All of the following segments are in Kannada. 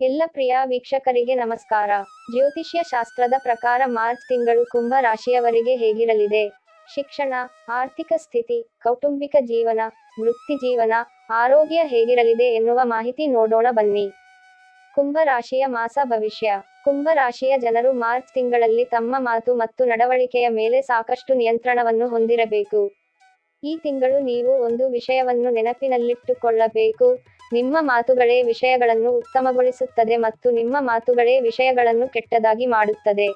ಎಲ್ಲ ಪ್ರಿಯ ವೀಕ್ಷಕರಿಗೆ ನಮಸ್ಕಾರ. ಜ್ಯೋತಿಷ್ಯ ಶಾಸ್ತ್ರದ ಪ್ರಕಾರ ಮಾರ್ಚ್ ತಿಂಗಳು ಕುಂಭ ರಾಶಿಯವರಿಗೆ ಹೇಗಿರಲಿದೆ? ಶಿಕ್ಷಣ, ಆರ್ಥಿಕ ಸ್ಥಿತಿ, ಕೌಟುಂಬಿಕ ಜೀವನ, ವೃತ್ತಿ ಜೀವನ, ಆರೋಗ್ಯ ಹೇಗಿರಲಿದೆ ಎನ್ನುವ ಮಾಹಿತಿ ನೋಡೋಣ ಬನ್ನಿ. ಕುಂಭ ರಾಶಿಯ ಮಾಸ ಭವಿಷ್ಯ. ಕುಂಭ ರಾಶಿಯ ಜನರು ಮಾರ್ಚ್ ತಿಂಗಳಲ್ಲಿ ತಮ್ಮ ಮಾತು ಮತ್ತು ನಡವಳಿಕೆಯ ಮೇಲೆ ಸಾಕಷ್ಟು ನಿಯಂತ್ರಣವನ್ನು ಹೊಂದಿರಬೇಕು. ಈ ತಿಂಗಳು ನೀವು ಒಂದು ವಿಷಯವನ್ನು ನೆನಪಿನಲ್ಲಿಟ್ಟುಕೊಳ್ಳಬೇಕು. ನಿಮ್ಮ ಮಾತುಗಳೇ ವಿಷಯಗಳನ್ನು ಉತ್ತಮಗೊಳಿಸುತ್ತದೆ ಮತ್ತು ನಿಮ್ಮ ಮಾತುಗಳೇ ವಿಷಯಗಳನ್ನು ಕೆಟ್ಟದಾಗಿ ಮಾಡುತ್ತದೆ.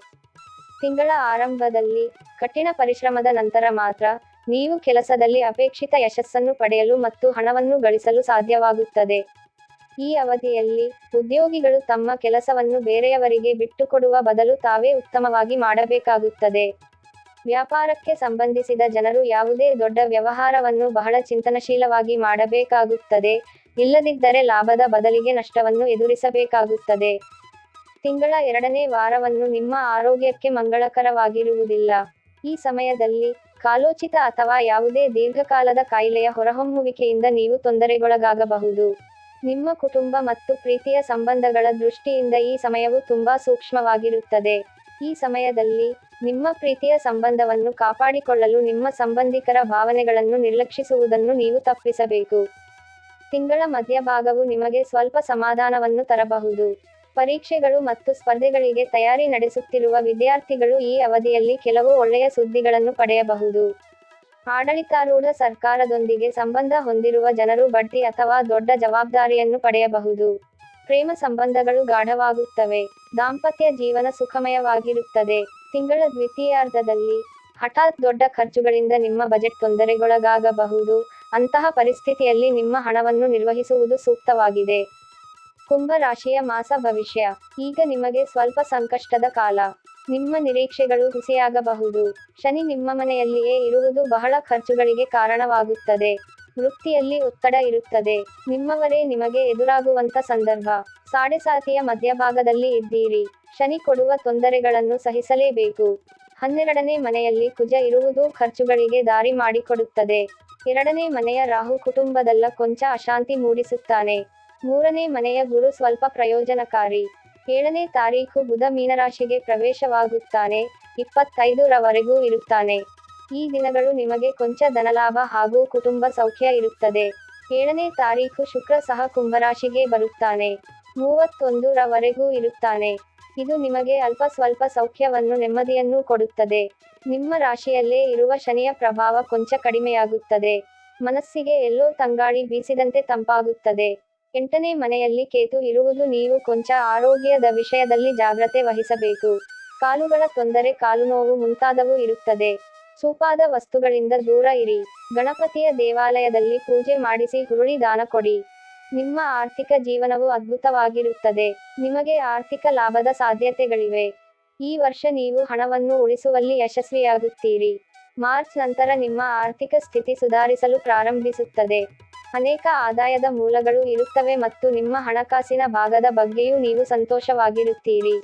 ತಿಂಗಳ ಆರಂಭದಲ್ಲಿ ಕಠಿಣ ಪರಿಶ್ರಮದ ನಂತರ ಮಾತ್ರ ನೀವು ಕೆಲಸದಲ್ಲಿ ಅಪೇಕ್ಷಿತ ಯಶಸ್ಸನ್ನು ಪಡೆಯಲು ಮತ್ತು ಹಣವನ್ನು ಗಳಿಸಲು ಸಾಧ್ಯವಾಗುತ್ತದೆ. ಈ ಅವಧಿಯಲ್ಲಿ ಉದ್ಯೋಗಿಗಳು ತಮ್ಮ ಕೆಲಸವನ್ನು ಬೇರೆಯವರಿಗೆ ಬಿಟ್ಟುಕೊಡುವ ಬದಲು ತಾವೇ ಉತ್ತಮವಾಗಿ ಮಾಡಬೇಕಾಗುತ್ತದೆ. ವ್ಯಾಪಾರಕ್ಕೆ ಸಂಬಂಧಿಸಿದ ಜನರು ಯಾವುದೇ ದೊಡ್ಡ ವ್ಯವಹಾರವನ್ನು ಬಹಳ ಚಿಂತನಶೀಲವಾಗಿ ಮಾಡಬೇಕಾಗುತ್ತದೆ. ಇಲ್ಲದಿದ್ದರೆ ಲಾಭದ ಬದಲಿಗೆ ನಷ್ಟವನ್ನು ಎದುರಿಸಬೇಕಾಗುತ್ತದೆ. ತಿಂಗಳ ಎರಡನೇ ವಾರವನ್ನು ನಿಮ್ಮ ಆರೋಗ್ಯಕ್ಕೆ ಮಂಗಳಕರವಾಗಿರುವುದಿಲ್ಲ. ಈ ಸಮಯದಲ್ಲಿ ಕಾಲೋಚಿತ ಅಥವಾ ಯಾವುದೇ ದೀರ್ಘಕಾಲದ ಕಾಯಿಲೆಯ ಹೊರಹೊಮ್ಮುವಿಕೆಯಿಂದ ನೀವು ತೊಂದರೆಗೊಳಗಾಗಬಹುದು. ನಿಮ್ಮ ಕುಟುಂಬ ಮತ್ತು ಪ್ರೀತಿಯ ಸಂಬಂಧಗಳ ದೃಷ್ಟಿಯಿಂದ ಈ ಸಮಯವು ತುಂಬಾ ಸೂಕ್ಷ್ಮವಾಗಿರುತ್ತದೆ. ಈ ಸಮಯದಲ್ಲಿ ನಿಮ್ಮ ಪ್ರೀತಿಯ ಸಂಬಂಧವನ್ನು ಕಾಪಾಡಿಕೊಳ್ಳಲು ನಿಮ್ಮ ಸಂಬಂಧಿಕರ ಭಾವನೆಗಳನ್ನು ನಿರ್ಲಕ್ಷಿಸುವುದನ್ನು ನೀವು ತಪ್ಪಿಸಬೇಕು. ತಿಂಗಳ ಮಧ್ಯಭಾಗವು ನಿಮಗೆ ಸ್ವಲ್ಪ ಸಮಾಧಾನವನ್ನು ತರಬಹುದು. ಪರೀಕ್ಷೆಗಳು ಮತ್ತು ಸ್ಪರ್ಧೆಗಳಿಗೆ ತಯಾರಿ ನಡೆಸುತ್ತಿರುವ ವಿದ್ಯಾರ್ಥಿಗಳು ಈ ಅವಧಿಯಲ್ಲಿ ಕೆಲವು ಒಳ್ಳೆಯ ಸುದ್ದಿಗಳನ್ನು ಪಡೆಯಬಹುದು. ಆಡಳಿತಾರೂಢ ಸರ್ಕಾರದೊಂದಿಗೆ ಸಂಬಂಧ ಹೊಂದಿರುವ ಜನರು ಬಡ್ತಿ ಅಥವಾ ದೊಡ್ಡ ಜವಾಬ್ದಾರಿಯನ್ನು ಪಡೆಯಬಹುದು. ಪ್ರೇಮ ಸಂಬಂಧಗಳು ಗಾಢವಾಗುತ್ತವೆ. ದಾಂಪತ್ಯ ಜೀವನ ಸುಖಮಯವಾಗಿರುತ್ತದೆ. ತಿಂಗಳ ದ್ವಿತೀಯಾರ್ಧದಲ್ಲಿ ಹಠಾತ್ ದೊಡ್ಡ ಖರ್ಚುಗಳಿಂದ ನಿಮ್ಮ ಬಜೆಟ್ ತೊಂದರೆಗೊಳಗಾಗಬಹುದು. ಅಂತಹ ಪರಿಸ್ಥಿತಿಯಲ್ಲಿ ನಿಮ್ಮ ಹಣವನ್ನು ನಿರ್ವಹಿಸುವುದು ಸೂಕ್ತವಾಗಿದೆ. ಕುಂಭ ರಾಶಿಯ ಮಾಸ ಭವಿಷ್ಯ. ಈಗ ನಿಮಗೆ ಸ್ವಲ್ಪ ಸಂಕಷ್ಟದ ಕಾಲ. ನಿಮ್ಮ ನಿರೀಕ್ಷೆಗಳು ಹುಸಿಯಾಗಬಹುದು. ಶನಿ ನಿಮ್ಮ ಮನೆಯಲ್ಲಿಯೇ ಇರುವುದು ಬಹಳ ಖರ್ಚುಗಳಿಗೆ ಕಾರಣವಾಗುತ್ತದೆ. ವೃತ್ತಿಯಲ್ಲಿ ಒತ್ತಡ ಇರುತ್ತದೆ. ನಿಮ್ಮವರೇ ನಿಮಗೆ ಎದುರಾಗುವಂತ ಸಂದರ್ಭ. ಸಾಡೆಸಾತಿಯ ಮಧ್ಯಭಾಗದಲ್ಲಿ ಇದ್ದೀರಿ. ಶನಿ ಕೊಡುವ ತೊಂದರೆಗಳನ್ನು ಸಹಿಸಲೇಬೇಕು. ಹನ್ನೆರಡನೇ ಮನೆಯಲ್ಲಿ ಕುಜ ಇರುವುದು ಖರ್ಚುಗಳಿಗೆ ದಾರಿ ಮಾಡಿಕೊಡುತ್ತದೆ. ಎರಡನೇ ಮನೆಯ ರಾಹು ಕುಟುಂಬದಲ್ಲ ಕೊಂಚ ಅಶಾಂತಿ ಮೂಡಿಸುತ್ತಾನೆ. ಮೂರನೇ ಮನೆಯ ಗುರು ಸ್ವಲ್ಪ ಪ್ರಯೋಜನಕಾರಿ. ಏಳನೇ ತಾರೀಖು ಬುಧ ಮೀನರಾಶಿಗೆ ಪ್ರವೇಶವಾಗುತ್ತಾನೆ. ಇಪ್ಪತ್ತೈದರವರೆಗೂ ಇರುತ್ತಾನೆ. ಈ ದಿನಗಳು ನಿಮಗೆ ಕೊಂಚ ಧನಲಾಭ ಹಾಗೂ ಕುಟುಂಬ ಸೌಖ್ಯ ಇರುತ್ತದೆ. ಏಳನೇ ತಾರೀಖು ಶುಕ್ರ ಸಹ ಕುಂಭರಾಶಿಗೆ ಬರುತ್ತಾನೆ. ಮೂವತ್ತೊಂದರವರೆಗೂ ಇರುತ್ತಾನೆ. ಇದು ನಿಮಗೆ ಅಲ್ಪ ಸ್ವಲ್ಪ ಸೌಖ್ಯವನ್ನು ನೆಮ್ಮದಿಯನ್ನು ಕೊಡುತ್ತದೆ. ನಿಮ್ಮ ರಾಶಿಯಲ್ಲೇ ಇರುವ ಶನಿಯ ಪ್ರಭಾವ ಕೊಂಚ ಕಡಿಮೆಯಾಗುತ್ತದೆ. ಮನಸ್ಸಿಗೆ ಎಲ್ಲೋ ತಂಗಾಳಿ ಬೀಸಿದಂತೆ ತಂಪಾಗುತ್ತದೆ. ಎಂಟನೇ ಮನೆಯಲ್ಲಿ ಕೇತು ಇರುವುದು ನೀವು ಕೊಂಚ ಆರೋಗ್ಯದ ವಿಷಯದಲ್ಲಿ ಜಾಗ್ರತೆ ವಹಿಸಬೇಕು. ಕಾಲುಗಳ ತೊಂದರೆ, ಕಾಲು ನೋವು ಮುಂತಾದವು ಇರುತ್ತದೆ. ಸೂಪಾದ ವಸ್ತುಗಳಿಂದ ದೂರ ಇರಿ. ಗಣಪತಿಯ ದೇವಾಲಯದಲ್ಲಿ ಪೂಜೆ ಮಾಡಿಸಿ ಹುರುಳಿ ದಾನ ಕೊಡಿ. ನಿಮ್ಮ ಆರ್ಥಿಕ ಜೀವನವು ಅದ್ಭುತವಾಗಿರುತ್ತದೆ. ನಿಮಗೆ ಆರ್ಥಿಕ ಲಾಭದ ಸಾಧ್ಯತೆಗಳಿವೆ. ಈ ವರ್ಷ ನೀವು ಹಣವನ್ನು ಉಳಿಸುವಲ್ಲಿ ಯಶಸ್ವಿಯಾಗುತ್ತೀರಿ. ಮಾರ್ಚ್ ನಂತರ ನಿಮ್ಮ ಆರ್ಥಿಕ ಸ್ಥಿತಿ ಸುಧಾರಿಸಲು ಪ್ರಾರಂಭಿಸುತ್ತದೆ. ಅನೇಕ ಆದಾಯದ ಮೂಲಗಳು ಇರುತ್ತವೆ ಮತ್ತು ನಿಮ್ಮ ಹಣಕಾಸಿನ ಭಾಗದ ಬಗ್ಗೆಯೂ ನೀವು ಸಂತೋಷವಾಗಿರುತ್ತೀರಿ.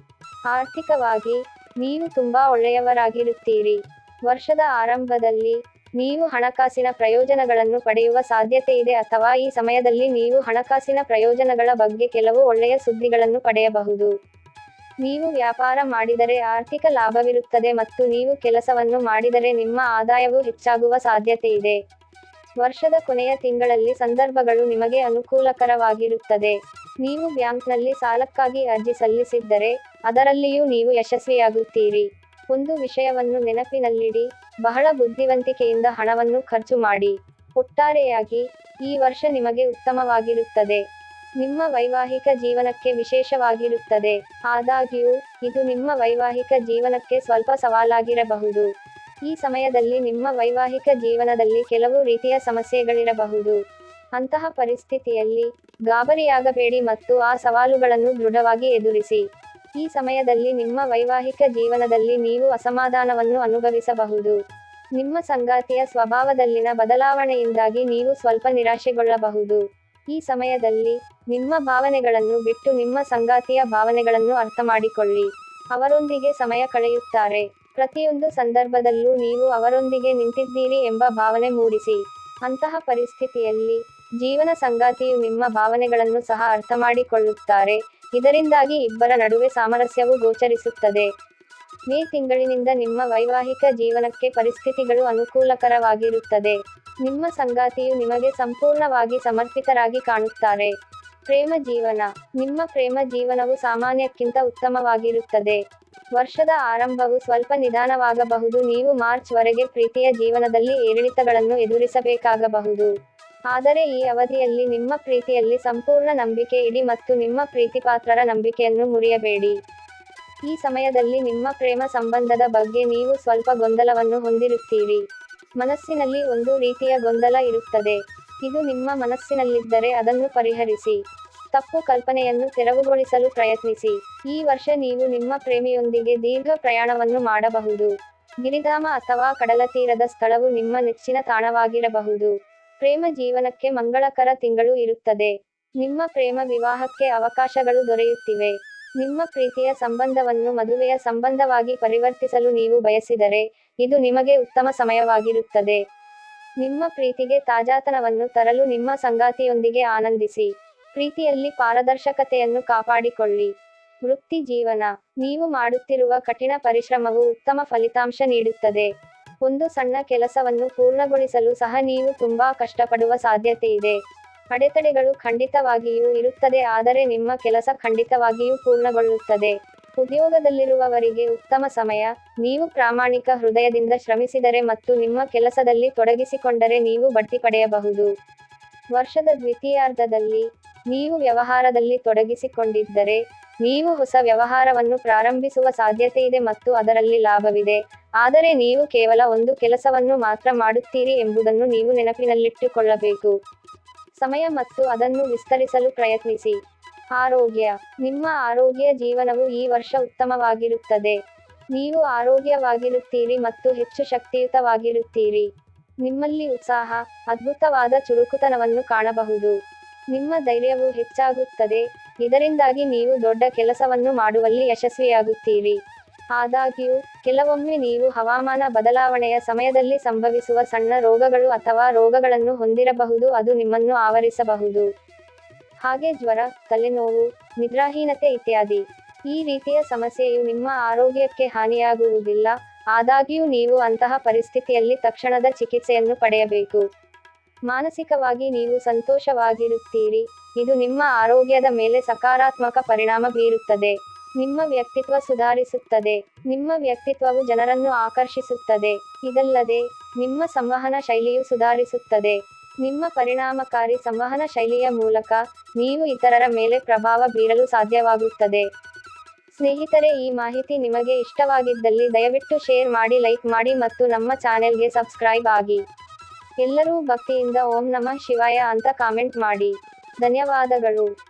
ಆರ್ಥಿಕವಾಗಿ, ನೀವು ತುಂಬಾ ಒಳ್ಳೆಯವರಾಗಿರುತ್ತೀರಿ. ವರ್ಷದ ಆರಂಭದಲ್ಲಿ, ನೀವು ಹಣಕಾಸಿನ ಪ್ರಯೋಜನಗಳನ್ನು ಪಡೆಯುವ ಸಾಧ್ಯತೆ ಇದೆ ಅಥವಾ ಈ ಸಮಯದಲ್ಲಿ ನೀವು ಹಣಕಾಸಿನ ಪ್ರಯೋಜನಗಳ ಬಗ್ಗೆ ಕೆಲವು ಒಳ್ಳೆಯ ಸುದ್ದಿಗಳನ್ನು ಪಡೆಯಬಹುದು. ನೀವು ವ್ಯಾಪಾರ ಮಾಡಿದರೆ ಆರ್ಥಿಕ ಲಾಭವಿರುತ್ತದೆ ಮತ್ತು ನೀವು ಕೆಲಸವನ್ನು ಮಾಡಿದರೆ ನಿಮ್ಮ ಆದಾಯವು ಹೆಚ್ಚಾಗುವ ಸಾಧ್ಯತೆ ಇದೆ. ವರ್ಷದ ಕೊನೆಯ ತಿಂಗಳಲ್ಲಿ ಸಂದರ್ಭಗಳು ನಿಮಗೆ ಅನುಕೂಲಕರವಾಗಿರುತ್ತದೆ. ನೀವು ಬ್ಯಾಂಕ್ನಲ್ಲಿ ಸಾಲಕ್ಕಾಗಿ ಅರ್ಜಿ ಸಲ್ಲಿಸಿದ್ದರೆ ಅದರಲ್ಲಿಯೂ ನೀವು ಯಶಸ್ವಿಯಾಗುತ್ತೀರಿ. ಒಂದು ವಿಷಯವನ್ನು ನೆನಪಿನಲ್ಲಿಡಿ, ಬಹಳ ಬುದ್ಧಿವಂತಿಕೆಯಿಂದ ಹಣವನ್ನು ಖರ್ಚು ಮಾಡಿ. ಒಟ್ಟಾರೆಯಾಗಿ, ಈ ವರ್ಷ ನಿಮಗೆ ಉತ್ತಮವಾಗಿರುತ್ತದೆ. ನಿಮ್ಮ ವೈವಾಹಿಕ ಜೀವನಕ್ಕೆ ವಿಶೇಷವಾಗಿರುತ್ತದೆ. ಆದಾಗ್ಯೂ, ಇದು ನಿಮ್ಮ ವೈವಾಹಿಕ ಜೀವನಕ್ಕೆ ಸ್ವಲ್ಪ ಸವಾಲಾಗಿರಬಹುದು. ಈ ಸಮಯದಲ್ಲಿ ನಿಮ್ಮ ವೈವಾಹಿಕ ಜೀವನದಲ್ಲಿ ಕೆಲವು ರೀತಿಯ ಸಮಸ್ಯೆಗಳಿರಬಹುದು. ಅಂತಹ ಪರಿಸ್ಥಿತಿಯಲ್ಲಿ, ಗಾಬರಿಯಾಗಬೇಡಿ ಮತ್ತು ಆ ಸವಾಲುಗಳನ್ನು ದೃಢವಾಗಿ ಎದುರಿಸಿ. ಈ ಸಮಯದಲ್ಲಿ ನಿಮ್ಮ ವೈವಾಹಿಕ ಜೀವನದಲ್ಲಿ ನೀವು ಅಸಮಾಧಾನವನ್ನು ಅನುಭವಿಸಬಹುದು. ನಿಮ್ಮ ಸಂಗಾತಿಯ ಸ್ವಭಾವದಲ್ಲಿನ ಬದಲಾವಣೆಯಿಂದಾಗಿ ನೀವು ಸ್ವಲ್ಪ ನಿರಾಶೆಗೊಳ್ಳಬಹುದು. ಈ ಸಮಯದಲ್ಲಿ ನಿಮ್ಮ ಭಾವನೆಗಳನ್ನು ಬಿಟ್ಟು ನಿಮ್ಮ ಸಂಗಾತಿಯ ಭಾವನೆಗಳನ್ನು ಅರ್ಥಮಾಡಿಕೊಳ್ಳಿ. ಅವರೊಂದಿಗೆ ಸಮಯ ಕಳೆಯುತ್ತಾರೆ. ಪ್ರತಿಯೊಂದು ಸಂದರ್ಭದಲ್ಲೂ ನೀವು ಅವರೊಂದಿಗೆ ನಿಂತಿದ್ದೀರಿ ಎಂಬ ಭಾವನೆ ಮೂಡಿಸಿ. ಅಂತಹ ಪರಿಸ್ಥಿತಿಯಲ್ಲಿ ಜೀವನ ಸಂಗಾತಿಯು ನಿಮ್ಮ ಭಾವನೆಗಳನ್ನು ಸಹ ಅರ್ಥಮಾಡಿಕೊಳ್ಳುತ್ತಾರೆ. ಇದರಿಂದಾಗಿ ಇಬ್ಬರ ನಡುವೆ ಸಾಮರಸ್ಯವು ಗೋಚರಿಸುತ್ತದೆ. ಮೇ ತಿಂಗಳಿನಿಂದ ನಿಮ್ಮ ವೈವಾಹಿಕ ಜೀವನಕ್ಕೆ ಪರಿಸ್ಥಿತಿಗಳು ಅನುಕೂಲಕರವಾಗಿರುತ್ತದೆ. ನಿಮ್ಮ ಸಂಗಾತಿಯು ನಿಮಗೆ ಸಂಪೂರ್ಣವಾಗಿ ಸಮರ್ಪಿತರಾಗಿ ಕಾಣುತ್ತಾರೆ. ಪ್ರೇಮ ಜೀವನ. ನಿಮ್ಮ ಪ್ರೇಮ ಜೀವನವು ಸಾಮಾನ್ಯಕ್ಕಿಂತ ಉತ್ತಮವಾಗಿರುತ್ತದೆ. ವರ್ಷದ ಆರಂಭವು ಸ್ವಲ್ಪ ನಿಧಾನವಾಗಬಹುದು. ನೀವು ಮಾರ್ಚ್ ವರೆಗೆ ಪ್ರೀತಿಯ ಜೀವನದಲ್ಲಿ ಏರಿಳಿತಗಳನ್ನು ಎದುರಿಸಬೇಕಾಗಬಹುದು. ಆದರೆ ಈ ಅವಧಿಯಲ್ಲಿ ನಿಮ್ಮ ಪ್ರೀತಿಯಲ್ಲಿ ಸಂಪೂರ್ಣ ನಂಬಿಕೆ ಇಡಿ ಮತ್ತು ನಿಮ್ಮ ಪ್ರೀತಿಪಾತ್ರರ ನಂಬಿಕೆಯನ್ನು ಮುರಿಯಬೇಡಿ. ಈ ಸಮಯದಲ್ಲಿ ನಿಮ್ಮ ಪ್ರೇಮ ಸಂಬಂಧದ ಬಗ್ಗೆ ನೀವು ಸ್ವಲ್ಪ ಗೊಂದಲವನ್ನು ಹೊಂದಿರುತ್ತೀರಿ. ಮನಸ್ಸಿನಲ್ಲಿ ಒಂದು ರೀತಿಯ ಗೊಂದಲ ಇರುತ್ತದೆ. ಇದು ನಿಮ್ಮ ಮನಸ್ಸಿನಲ್ಲಿದ್ದರೆ ಅದನ್ನು ಪರಿಹರಿಸಿ. ತಪ್ಪು ಕಲ್ಪನೆಯನ್ನು ತೆರವುಗೊಳಿಸಲು ಪ್ರಯತ್ನಿಸಿ. ಈ ವರ್ಷ ನೀವು ನಿಮ್ಮ ಪ್ರೇಮಿಯೊಂದಿಗೆ ದೀರ್ಘ ಪ್ರಯಾಣವನ್ನು ಮಾಡಬಹುದು. ಗಿರಿಧಾಮ ಅಥವಾ ಕಡಲತೀರದ ಸ್ಥಳವು ನಿಮ್ಮ ನೆಚ್ಚಿನ ತಾಣವಾಗಿರಬಹುದು. ಪ್ರೇಮ ಜೀವನಕ್ಕೆ ಮಂಗಳಕರ ತಿಂಗಳು ಇರುತ್ತದೆ. ನಿಮ್ಮ ಪ್ರೇಮ ವಿವಾಹಕ್ಕೆ ಅವಕಾಶಗಳು ದೊರೆಯುತ್ತಿವೆ. ನಿಮ್ಮ ಪ್ರೀತಿಯ ಸಂಬಂಧವನ್ನು ಮದುವೆಯ ಸಂಬಂಧವಾಗಿ ಪರಿವರ್ತಿಸಲು ನೀವು ಬಯಸಿದರೆ ಇದು ನಿಮಗೆ ಉತ್ತಮ ಸಮಯವಾಗಿರುತ್ತದೆ. ನಿಮ್ಮ ಪ್ರೀತಿಗೆ ತಾಜಾತನವನ್ನು ತರಲು ನಿಮ್ಮ ಸಂಗಾತಿಯೊಂದಿಗೆ ಆನಂದಿಸಿ. ಪ್ರೀತಿಯಲ್ಲಿ ಪಾರದರ್ಶಕತೆಯನ್ನು ಕಾಪಾಡಿಕೊಳ್ಳಿ. ವೃತ್ತಿ ಜೀವನ. ನೀವು ಮಾಡುತ್ತಿರುವ ಕಠಿಣ ಪರಿಶ್ರಮವು ಉತ್ತಮ ಫಲಿತಾಂಶ ನೀಡುತ್ತದೆ. ಒಂದು ಸಣ್ಣ ಕೆಲಸವನ್ನು ಪೂರ್ಣಗೊಳಿಸಲು ಸಹ ನೀವು ತುಂಬಾ ಕಷ್ಟಪಡುವ ಸಾಧ್ಯತೆ ಇದೆ. ಅಡೆತಡೆಗಳು ಖಂಡಿತವಾಗಿಯೂ ಇರುತ್ತದೆ, ಆದರೆ ನಿಮ್ಮ ಕೆಲಸ ಖಂಡಿತವಾಗಿಯೂ ಪೂರ್ಣಗೊಳ್ಳುತ್ತದೆ. ಉದ್ಯೋಗದಲ್ಲಿರುವವರಿಗೆ ಉತ್ತಮ ಸಮಯ, ನೀವು ಪ್ರಾಮಾಣಿಕ ಹೃದಯದಿಂದ ಶ್ರಮಿಸಿದರೆ ಮತ್ತು ನಿಮ್ಮ ಕೆಲಸದಲ್ಲಿ ತೊಡಗಿಸಿಕೊಂಡರೆ ನೀವು ಬಡ್ತಿ ಪಡೆಯಬಹುದು. ವರ್ಷದ ದ್ವಿತೀಯಾರ್ಧದಲ್ಲಿ, ನೀವು ವ್ಯವಹಾರದಲ್ಲಿ ತೊಡಗಿಸಿಕೊಂಡಿದ್ದರೆ, ನೀವು ಹೊಸ ವ್ಯವಹಾರವನ್ನು ಪ್ರಾರಂಭಿಸುವ ಸಾಧ್ಯತೆಯಿದೆ ಮತ್ತು ಅದರಲ್ಲಿ ಲಾಭವಿದೆ. ಆದರೆ ನೀವು ಕೇವಲ ಒಂದು ಕೆಲಸವನ್ನು ಮಾತ್ರ ಮಾಡುತ್ತೀರಿ ಎಂಬುದನ್ನು ನೀವು ನೆನಪಿನಲ್ಲಿಟ್ಟುಕೊಳ್ಳಬೇಕು. ಸಮಯ ಮತ್ತು ಅದನ್ನು ವಿಸ್ತರಿಸಲು ಪ್ರಯತ್ನಿಸಿ. ಆರೋಗ್ಯ. ನಿಮ್ಮ ಆರೋಗ್ಯ ಜೀವನವು ಈ ವರ್ಷ ಉತ್ತಮವಾಗಿರುತ್ತದೆ. ನೀವು ಆರೋಗ್ಯವಾಗಿರುತ್ತೀರಿ ಮತ್ತು ಹೆಚ್ಚು ಶಕ್ತಿಯುತವಾಗಿರುತ್ತೀರಿ. ನಿಮ್ಮಲ್ಲಿ ಉತ್ಸಾಹ, ಅದ್ಭುತವಾದ ಚುರುಕುತನವನ್ನು ಕಾಣಬಹುದು. ನಿಮ್ಮ ಧೈರ್ಯವು ಹೆಚ್ಚಾಗುತ್ತದೆ. ಇದರಿಂದಾಗಿ ನೀವು ದೊಡ್ಡ ಕೆಲಸವನ್ನು ಮಾಡುವಲ್ಲಿ ಯಶಸ್ವಿಯಾಗುತ್ತೀರಿ. ಆದಾಗ್ಯೂ, ಕೆಲವೊಮ್ಮೆ ನೀವು ಹವಾಮಾನ ಬದಲಾವಣೆಯ ಸಮಯದಲ್ಲಿ ಸಂಭವಿಸುವ ಸಣ್ಣ ರೋಗಗಳು ಅಥವಾ ರೋಗಗಳನ್ನು ಹೊಂದಿರಬಹುದು, ಅದು ನಿಮ್ಮನ್ನು ಆವರಿಸಬಹುದು. ಹಾಗೆ ಜ್ವರ, ತಲೆನೋವು, ನಿದ್ರಾಹೀನತೆ ಇತ್ಯಾದಿ. ಈ ರೀತಿಯ ಸಮಸ್ಯೆಯು ನಿಮ್ಮ ಆರೋಗ್ಯಕ್ಕೆ ಹಾನಿಯಾಗುವುದಿಲ್ಲ, ಆದಾಗ್ಯೂ ನೀವು ಅಂತಹ ಪರಿಸ್ಥಿತಿಯಲ್ಲಿ ತಕ್ಷಣದ ಚಿಕಿತ್ಸೆಯನ್ನು ಪಡೆಯಬೇಕು. ಮಾನಸಿಕವಾಗಿ ನೀವು ಸಂತೋಷವಾಗಿರುತ್ತೀರಿ, ಇದು ನಿಮ್ಮ ಆರೋಗ್ಯದ ಮೇಲೆ ಸಕಾರಾತ್ಮಕ ಪರಿಣಾಮ ಬೀರುತ್ತದೆ. ನಿಮ್ಮ ವ್ಯಕ್ತಿತ್ವ ಸುಧಾರಿಸುತ್ತದೆ, ನಿಮ್ಮ ವ್ಯಕ್ತಿತ್ವವು ಜನರನ್ನು ಆಕರ್ಷಿಸುತ್ತದೆ. ಇದಲ್ಲದೆ, ನಿಮ್ಮ ಸಂವಹನ ಶೈಲಿಯು ಸುಧಾರಿಸುತ್ತದೆ. ನಿಮ್ಮ ಪರಿಣಾಮಕಾರಿ ಸಂವಹನ ಶೈಲಿಯ ಮೂಲಕ ನೀವು ಇತರರ ಮೇಲೆ ಪ್ರಭಾವ ಬೀರಲು ಸಾಧ್ಯವಾಗುತ್ತದೆ. ಸ್ನೇಹಿತರೆ, ಈ ಮಾಹಿತಿ ನಿಮಗೆ ಇಷ್ಟವಾಗಿದ್ದಲ್ಲಿ ದಯವಿಟ್ಟು ಶೇರ್ ಮಾಡಿ, ಲೈಕ್ ಮಾಡಿ ಮತ್ತು ನಮ್ಮ ಚಾನೆಲ್ಗೆ ಸಬ್ಸ್ಕ್ರೈಬ್ ಆಗಿ. ಎಲ್ಲರೂ ಭಕ್ತಿಯಿಂದ ಓಂ ನಮಃ ಶಿವಾಯ ಅಂತ ಕಾಮೆಂಟ್ ಮಾಡಿ. ಧನ್ಯವಾದಗಳು.